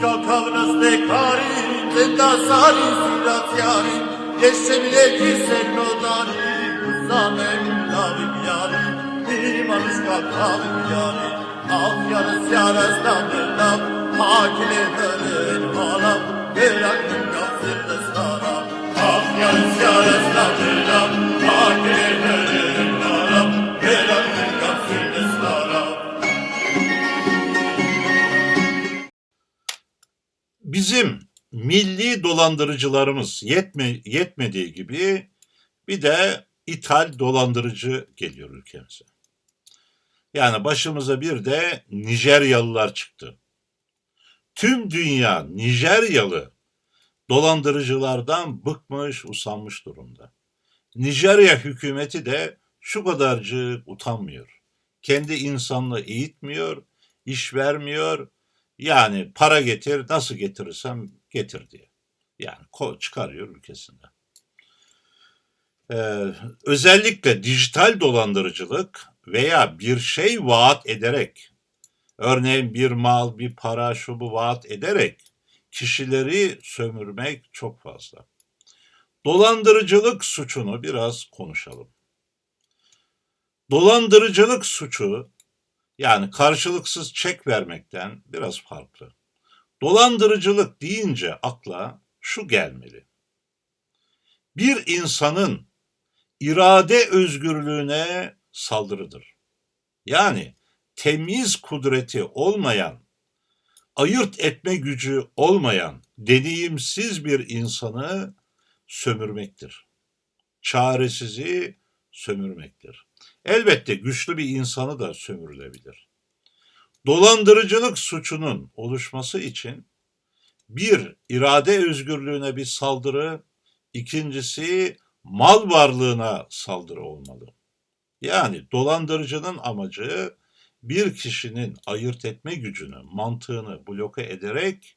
skakavnas dekari, tenta sari sirat yari, jeszcze bile kisek nodari, uzanem lavim yari, bir manuszka kavim yari, al yarız yarız damır dam, hakile hölün dolandırıcılarımız yetme, yetmediği gibi bir de ithal dolandırıcı geliyor ülkemize. Yani başımıza bir de Nijeryalılar çıktı. Tüm dünya Nijeryalı dolandırıcılardan bıkmış, usanmış durumda. Nijerya hükümeti de şu kadarcık utanmıyor. Kendi insanlığı eğitmiyor, iş vermiyor, yani para getir, nasıl getirirsem getir diye. Yani çıkarıyor ülkesinden. Ee, özellikle dijital dolandırıcılık veya bir şey vaat ederek, örneğin bir mal, bir para, şu bu vaat ederek kişileri sömürmek çok fazla. Dolandırıcılık suçunu biraz konuşalım. Dolandırıcılık suçu yani karşılıksız çek vermekten biraz farklı. Dolandırıcılık deyince akla şu gelmeli. Bir insanın irade özgürlüğüne saldırıdır. Yani temiz kudreti olmayan, ayırt etme gücü olmayan, deneyimsiz bir insanı sömürmektir. Çaresizi sömürmektir. Elbette güçlü bir insanı da sömürülebilir. Dolandırıcılık suçunun oluşması için bir irade özgürlüğüne bir saldırı, ikincisi mal varlığına saldırı olmalı. Yani dolandırıcının amacı bir kişinin ayırt etme gücünü, mantığını bloke ederek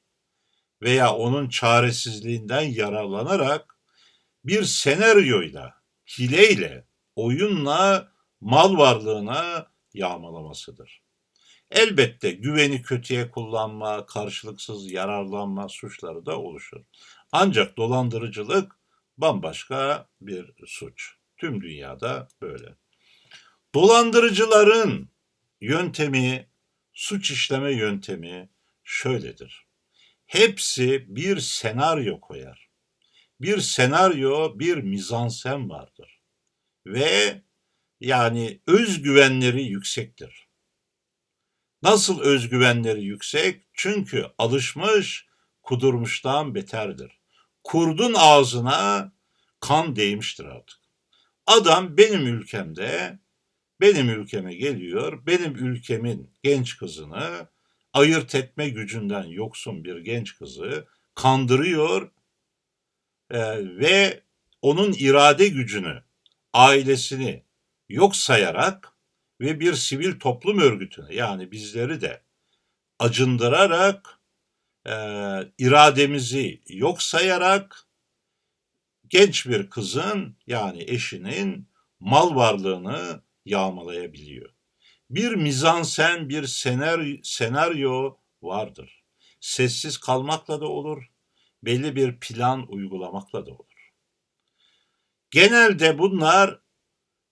veya onun çaresizliğinden yararlanarak bir senaryoyla, hileyle, oyunla mal varlığına yağmalamasıdır. Elbette güveni kötüye kullanma, karşılıksız yararlanma suçları da oluşur. Ancak dolandırıcılık bambaşka bir suç. Tüm dünyada böyle. Dolandırıcıların yöntemi, suç işleme yöntemi şöyledir. Hepsi bir senaryo koyar. Bir senaryo, bir mizansen vardır. Ve yani özgüvenleri yüksektir. Nasıl özgüvenleri yüksek? Çünkü alışmış, kudurmuştan beterdir. Kurdun ağzına kan değmiştir artık. Adam benim ülkemde, benim ülkeme geliyor, benim ülkemin genç kızını ayırt etme gücünden yoksun bir genç kızı kandırıyor e, ve onun irade gücünü, ailesini yok sayarak ve bir sivil toplum örgütüne yani bizleri de acındırarak e, irademizi yok sayarak genç bir kızın yani eşinin mal varlığını yağmalayabiliyor. Bir mizansen, bir senaryo vardır. Sessiz kalmakla da olur, belli bir plan uygulamakla da olur. Genelde bunlar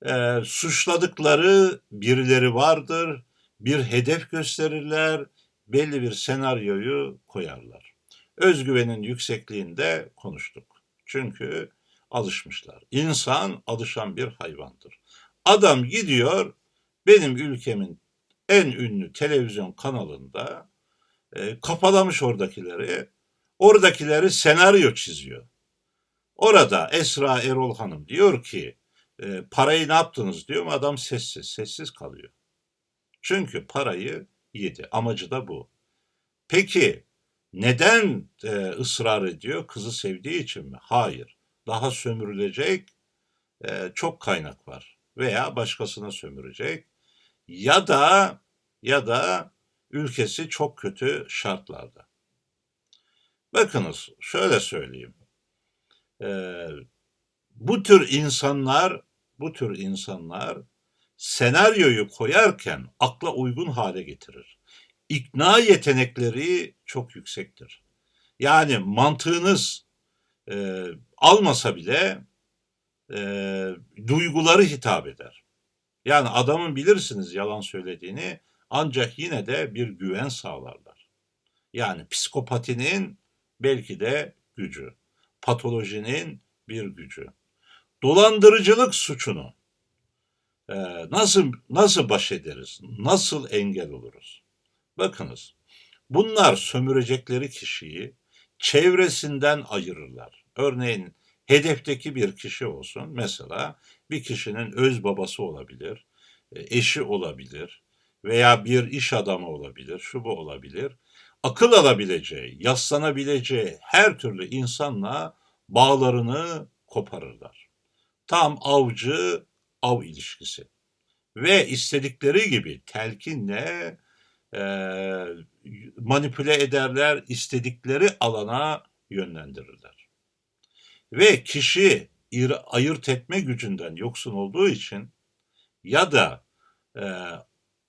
e, suçladıkları birileri vardır, bir hedef gösterirler, belli bir senaryoyu koyarlar. Özgüvenin yüksekliğinde konuştuk. Çünkü alışmışlar. İnsan alışan bir hayvandır. Adam gidiyor benim ülkemin en ünlü televizyon kanalında e, kapalamış oradakileri. Oradakileri senaryo çiziyor. Orada Esra Erol Hanım diyor ki e, parayı ne yaptınız diyor ama adam sessiz, sessiz kalıyor. Çünkü parayı yedi. Amacı da bu. Peki neden e, ısrar ediyor? Kızı sevdiği için mi? Hayır. Daha sömürülecek e, çok kaynak var. Veya başkasına sömürecek. Ya da ya da ülkesi çok kötü şartlarda. Bakınız şöyle söyleyeyim. Ee, bu tür insanlar bu tür insanlar senaryoyu koyarken akla uygun hale getirir. ikna yetenekleri çok yüksektir. Yani mantığınız e, almasa bile e, duyguları hitap eder. Yani adamın bilirsiniz yalan söylediğini ancak yine de bir güven sağlarlar. Yani psikopatinin belki de gücü, patolojinin bir gücü. Dolandırıcılık suçunu e, nasıl nasıl baş ederiz? Nasıl engel oluruz? Bakınız. Bunlar sömürecekleri kişiyi çevresinden ayırırlar. Örneğin hedefteki bir kişi olsun. Mesela bir kişinin öz babası olabilir, e, eşi olabilir veya bir iş adamı olabilir, şu bu olabilir. Akıl alabileceği, yaslanabileceği her türlü insanla bağlarını koparırlar. Tam avcı av ilişkisi. Ve istedikleri gibi telkinle e, manipüle ederler, istedikleri alana yönlendirirler. Ve kişi ayırt etme gücünden yoksun olduğu için ya da e,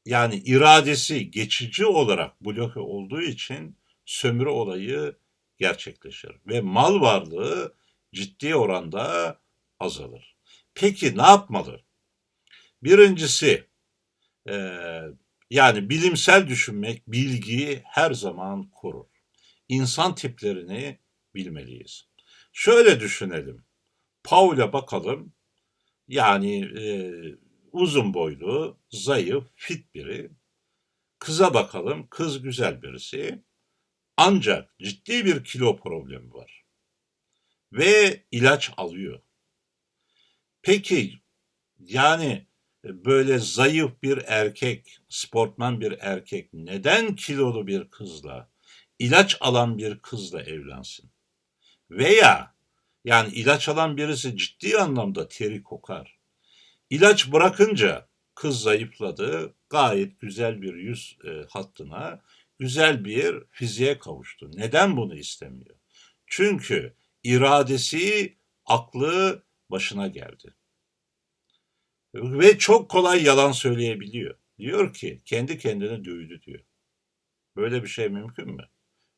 yani iradesi geçici olarak bloke olduğu için sömürü olayı gerçekleşir ve mal varlığı ciddi oranda azalır. Peki ne yapmalı? Birincisi e, yani bilimsel düşünmek bilgiyi her zaman korur. İnsan tiplerini bilmeliyiz. Şöyle düşünelim. Paul'a bakalım. Yani e, uzun boylu, zayıf, fit biri. Kıza bakalım. Kız güzel birisi. Ancak ciddi bir kilo problemi var. Ve ilaç alıyor. Peki yani böyle zayıf bir erkek, sportman bir erkek neden kilolu bir kızla, ilaç alan bir kızla evlensin? Veya yani ilaç alan birisi ciddi anlamda teri kokar. İlaç bırakınca kız zayıfladı, gayet güzel bir yüz e, hattına, güzel bir fiziğe kavuştu. Neden bunu istemiyor? Çünkü iradesi, aklı başına geldi. Ve çok kolay yalan söyleyebiliyor. Diyor ki kendi kendine dövdü diyor. Böyle bir şey mümkün mü?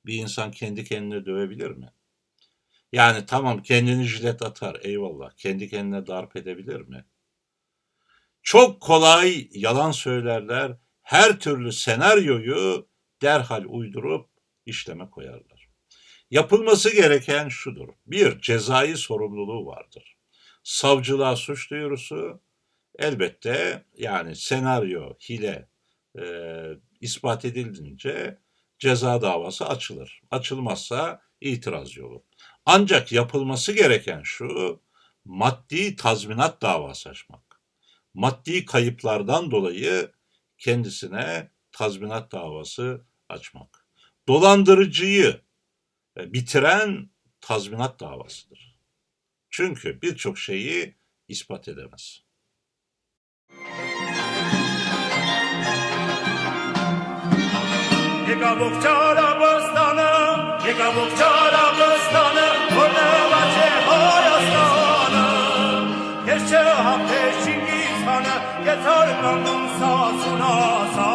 Bir insan kendi kendine dövebilir mi? Yani tamam kendini jilet atar eyvallah. Kendi kendine darp edebilir mi? Çok kolay yalan söylerler. Her türlü senaryoyu derhal uydurup işleme koyarlar. Yapılması gereken şudur. Bir, cezai sorumluluğu vardır. Savcılığa suç duyurusu, elbette yani senaryo, hile e, ispat edilince ceza davası açılır. Açılmazsa itiraz yolu. Ancak yapılması gereken şu, maddi tazminat davası açmak. Maddi kayıplardan dolayı kendisine tazminat davası açmak. Dolandırıcıyı e, bitiren tazminat davasıdır. Çünkü birçok şeyi ispat edemez. Yeter kandım sağsına sağ.